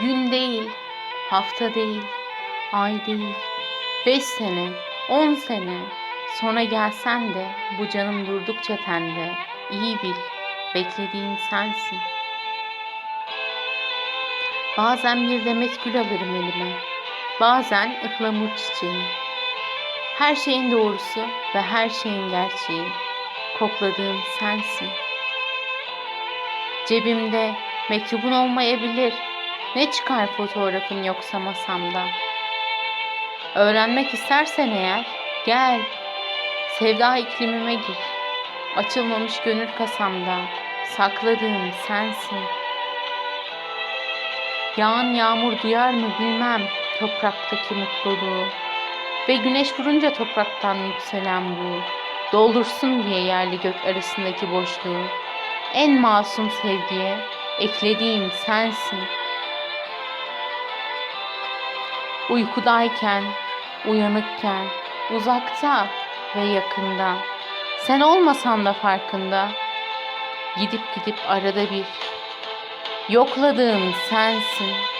Gün değil, hafta değil, ay değil, beş sene, on sene sonra gelsen de bu canım durdukça tende iyi bil, beklediğin sensin. Bazen bir demet gül alırım elime, bazen ıhlamur çiçeği. Her şeyin doğrusu ve her şeyin gerçeği, kokladığım sensin. Cebimde mektubun olmayabilir. Ne çıkar fotoğrafın yoksa masamda? Öğrenmek istersen eğer gel. Sevda iklimime gir. Açılmamış gönül kasamda sakladığım sensin. Yağan yağmur duyar mı bilmem topraktaki mutluluğu. Ve güneş vurunca topraktan yükselen bu. Doldursun diye yerli gök arasındaki boşluğu. En masum sevgiye eklediğim sensin. Uykudayken, uyanıkken, uzakta ve yakında. Sen olmasan da farkında. Gidip gidip arada bir yokladığım sensin.